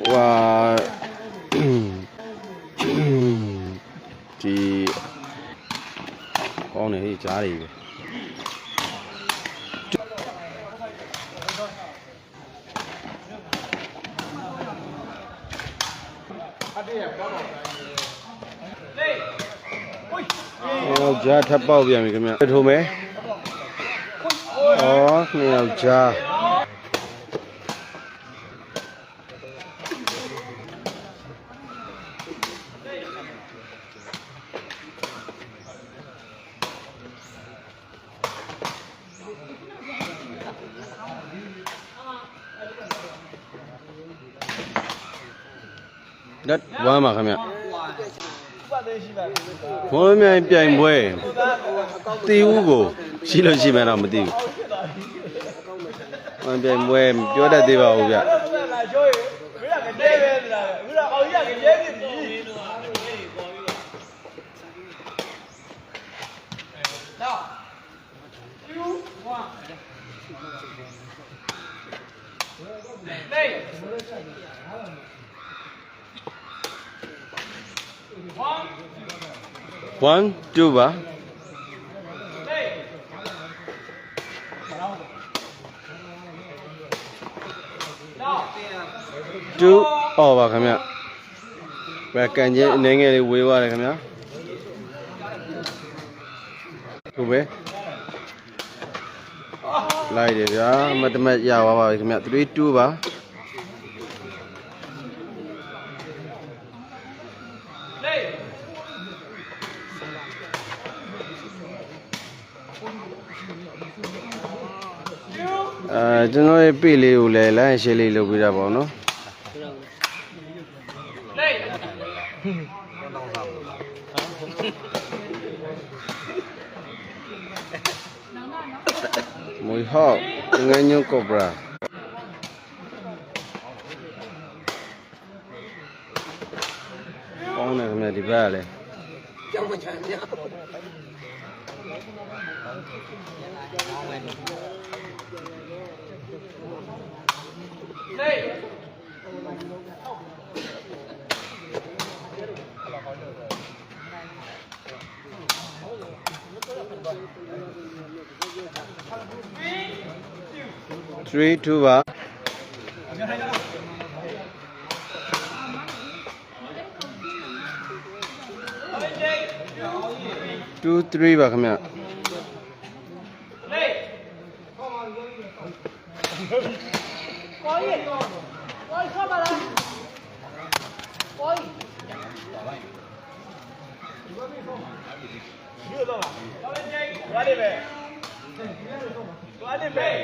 ဟွာဒီကောင်းနေဟေးကြားတွေပဲဟောကြားထပ်ပေါက်ပြန်ပြီခင်ဗျထိုးမယ်ဩနှစ်ယောက်ကြား သွားမှာခင်ဗျမော်မြိုင်ပြိုင်ပွဲတီဦးကိုရှိလို့ရှိမှတော့မသိဘူးမော်ပြိုင်ပွဲပြောတတ်သေးပါဘူးဗျ对。1 2ပါ2 over ပါခင်ဗျဘယ်ကန်ချင်းအနေငယ်လေးဝေးပါတယ်ခင်ဗျဟုတ်ပဲလိုက်တယ်ဗျာမတမက်ရပါပါခင်ဗျ3 2ပါ အဲကျွန်တော်ရဲ့ပေလေးကိုလည်းလိုင်းရှယ်လေးလုပ်ပေးတာပေါ့နော် Hey! မွေဟောက်ငန်းညုံကော့ဘရာကောင်းတယ်ခင်ဗျဒီဘက်ကလည်း Hey! 3 2ပါ 2 3ပါခင်ဗျ Hey! မြို့တော့လားတော်လေးချင်းသွားလိမ့်မယ်သွားလိမ့်မယ်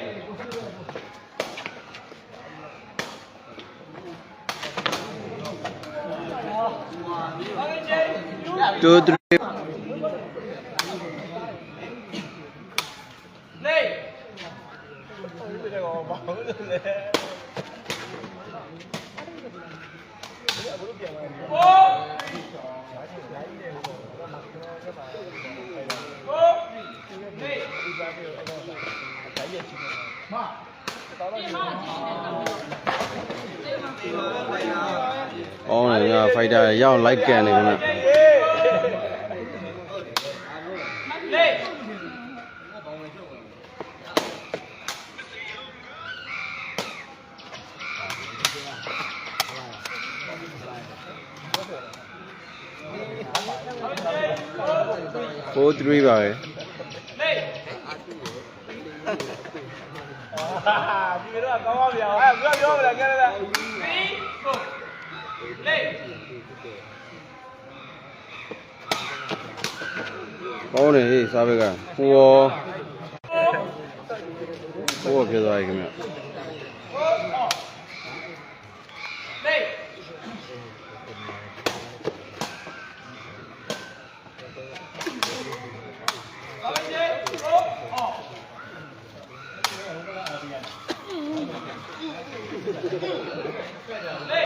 2 3 အောင်းတယ်ဗျဖိုက်တာရောက်လိုက်ကန်နေခင်ဗျနေ4 3ပါပဲနေဟာ ဒီကတော့ကောင်းပါဗျာအဲပြောပြောမလားကဲလား3 4နေကောင်းတယ်ဟေးစားဘက်ကဟောဟောဖြစ်သွားပြီခင်ဗျ နေကောင်းချင်းဟိုအော်နေ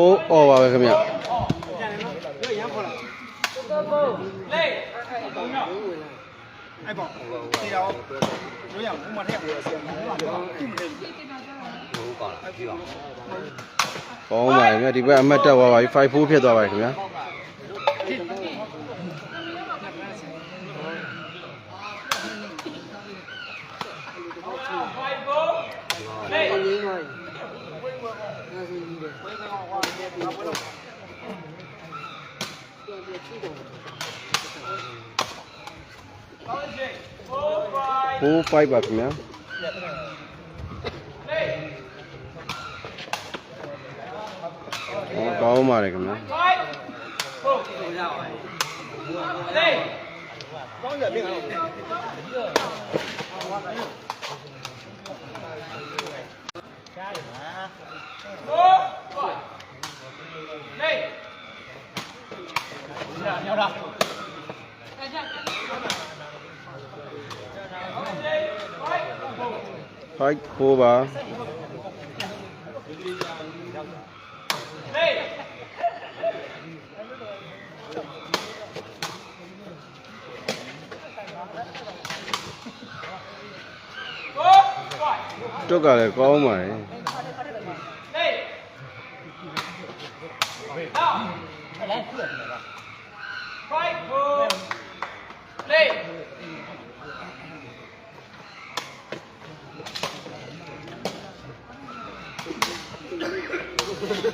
4 all ပါပဲခင်ဗျနေအဲ့ပေါ့ဒီတော့တို့ရဘုမထက်ကိုဆက်မှာပါတော့သူ့မလေးကောင်းပါခင်ဗျာဒီဘက်အမတ်တက်သွားပါပြီ54ဖြစ်သွားပါပြီခင်ဗျာ 45ပါခင်ဗျာဟောကောင်းပါတယ် ခင်ဗျာကောင်းရပြင်အောင်ညော တာ54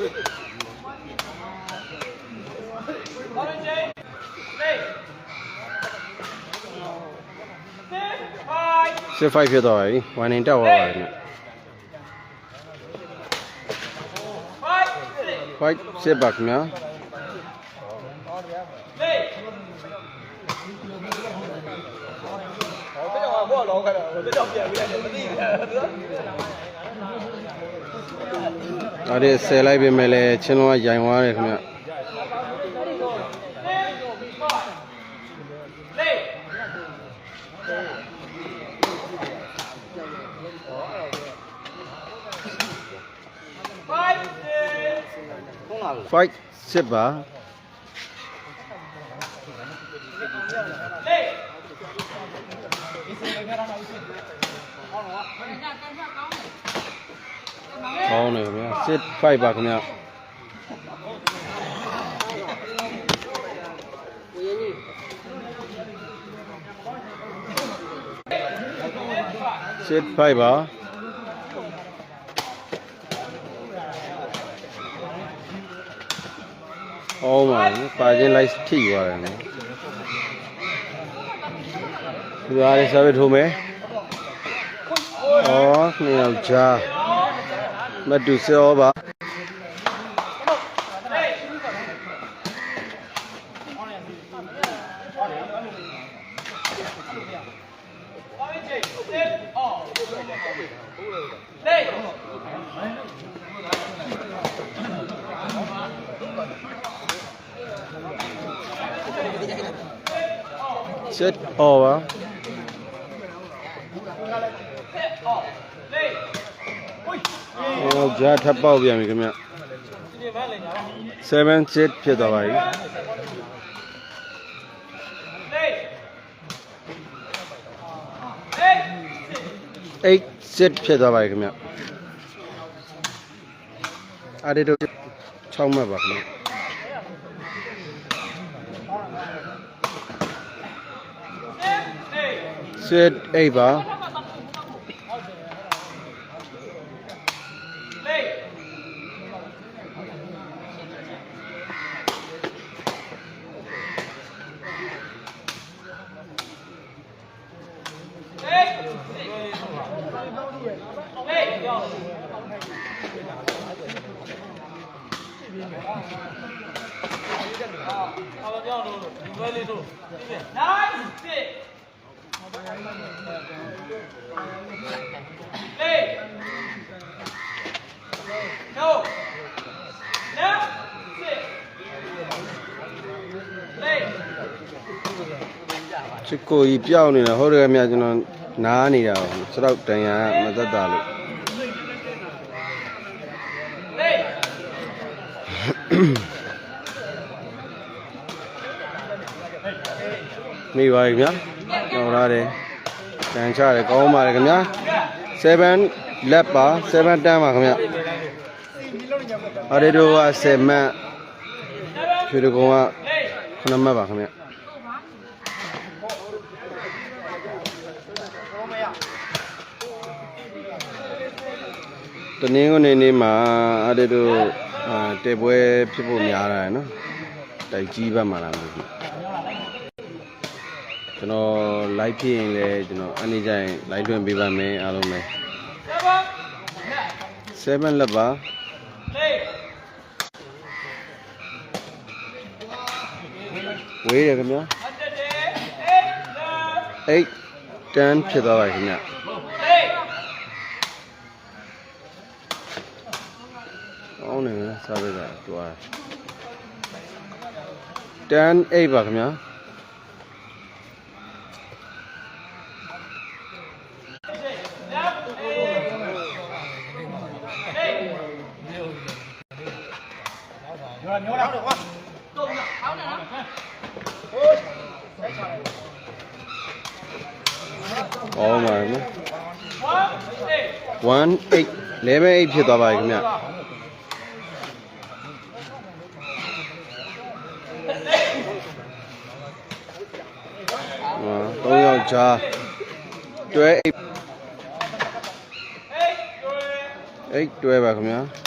ပါတုတ်ကလည်းကောင်းပါတယ်65ဖြစ်သွားပါပြီဝိုင်းနေတက်သွားပါပြီ5 6ပါခင်ဗျာဟောပြောင်းဘောလောခက်တော့ပြောင်းပြန်ပြီးတယ်မသိဘူး ဒါတွေဆယ်လိုက်ပြင်မဲ့လဲချင်းလုံးကရိုင်သွားတယ်ခင်ဗျာ5 6ပါကော င်းတယ်ခင်ဗျာ6 5ပါခင်ဗျာစစ်ဖိုက်ပါအောင်းပါဘူးပါချင်းလိုက်ထိသွားတယ်နော်ဒီဟာလေးဆက်ပြီးထိုးမယ်အော်နှစ်ယောက်ကြား မတူစောပါစစ်အော်ပါ အော်ကြားထပ်ပေါက်ပြန်ပြီခင်ဗျ7 6ဖြစ်သွားပါပြီ8 6ဖြစ်သွားပါပြီခင်ဗျအားရတော့6မှတ်ပါခင်ဗျစစ်8ပါ ချစ်ကိုကြီးပြောင်းနေတာဟုတ်တယ်ခင်ဗျကျွန်တော်နားနေတာပါစတော့တန်ရမသက်တာလို့ မိပါပြီဗျာကျွန်တော်ရောက်လာတယ်တန်ချတယ်ကောင်းပါလေခင်ဗျာ7လက်ပါ7တန်းပါခင်ဗျာအရေတို့က7မှတ်ဖြူတကုံက9မှတ်ပါခင်ဗျာတနင်္ဂနွေနေ့မှာအရေတို့အာတေပွဲဖြစ်ဖို့များတာရယ်နော်တိုက်ကြီးဘက်မှာလာမလို့ဘူး ကျွန်တော် live ဖြစ်ရင်လည်းကျွန်တော်အနေကြရင် live လွှင့်ပေးပါမယ်အားလုံးပဲ7လက်ပါဝေးရခင်ဗျာ8တန်းဖြစ်သွားပါခင်ဗျာအောင်းနေမယ်စားပေးတာတွားတန်း8ပါခင်ဗျာ။ အော်မှာနော်။18 level 8ဖြစ်သွားပါပြီခင်ဗျ။အာ၃ယောက်ကြားတွဲ8 8တွဲပါခင်ဗျာ။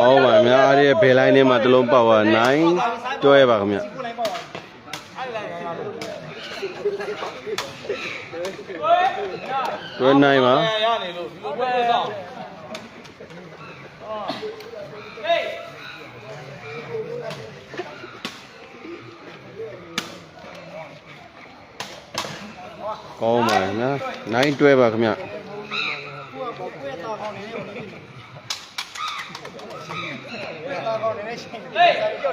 အော်ပါခင်ဗျာအဲ့ဒီဘယ်လိုင်းထဲမှာတစ်လုံးပေါက်သွား9တွဲပါခင်ဗျာ။တွဲနိုင်ပါရနေလို့ဒီလိုပွဲတော့ကောင်းပါခင်ဗျာ နိုင်တွဲပါခင်ဗျာ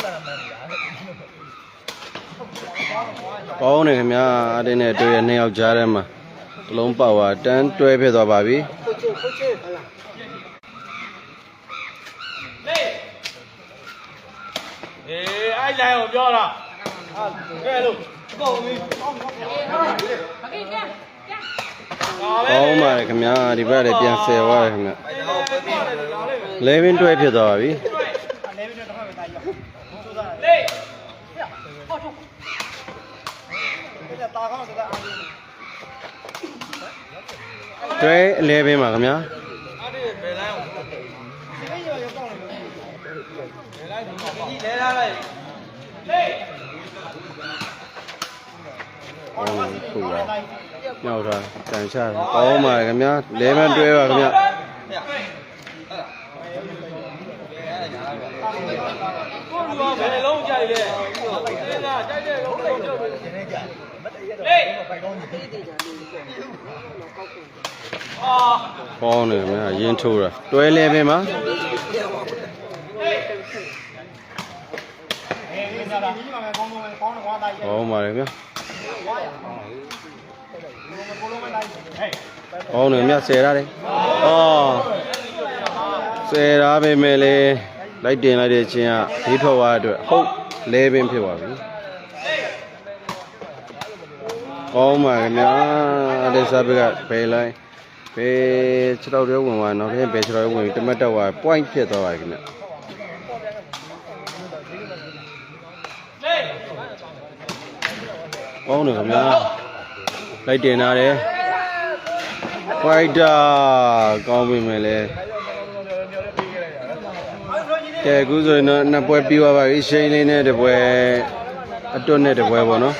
ကောင်းနေခင်ဗျာအဲ့ဒီနဲ့တွဲရနှစ်ယောက်ကြားထဲမှာတစ်လုံးပေါက်သွားတန်းတွဲဖြစ်သွားပါပြီအေးအဲ့လိုင်းကိုပြောတာကဲလို့ကောင်းပြီကောင်းပါကောင်းပါလေခင်ဗျာဒီဘက်လည်းပြန်ဆယ်သွားတယ်ခင်ဗျာ11တွဲဖြစ်သွားပါပြီ လေး တွဲ11ပါခင်ဗျာအဲ့ဒီဘယ်လိုင်းကိုဘယ်လိုင်းဒီကြီးလဲလာလိုက်လေးကောင်းပါခုပါညောက်တာတန်ချတာကောင်းပါလေခင်ဗျာ11တွဲပါခင်ဗျာကိုလူကဘယ်လုံးကြိုက်လဲလေးကကြိုက်တဲ့လုံးလုံးပြုတ်ပြီလေးအာ ကောင်းတယ်ခင်ဗျာရင်းထိုးတာတွဲ11ပါဟောပါတယ်ဗျာဟောနေမြတ်ဆယ်ရတယ်ဟောဆယ်ရပါမယ်လေလိုက်တင်လိုက်တဲ့ချင်းကဘေးထွက်သွားတဲ့အတွက်ဟုတ်လဲပင်ဖြစ်သွားပြီ ကောင်းပါခင်ဗျာအဲ့ဒီစားဘက်ကဘယ်လိုက်ဘယ်ခြေတော့ရဲဝင်သွားနောက်ထပ်ဘယ်ခြေတော့ရဲဝင်ပြီးတမတ်တော့ point ဖြစ်သွားပါခင်ဗျာလေးကောင်းတယ်ခင်ဗျာလိုက်တင်လာတယ်ဖိုက်တာကောင်းပြီမယ်လေကဲအခုဆိုရင်တော့နှစ်ပွဲပြီးသွားပါပြီရှိန်လေးနဲ့တစ်ပွဲအတွတ်နဲ့တစ်ပွဲပေါ့နော်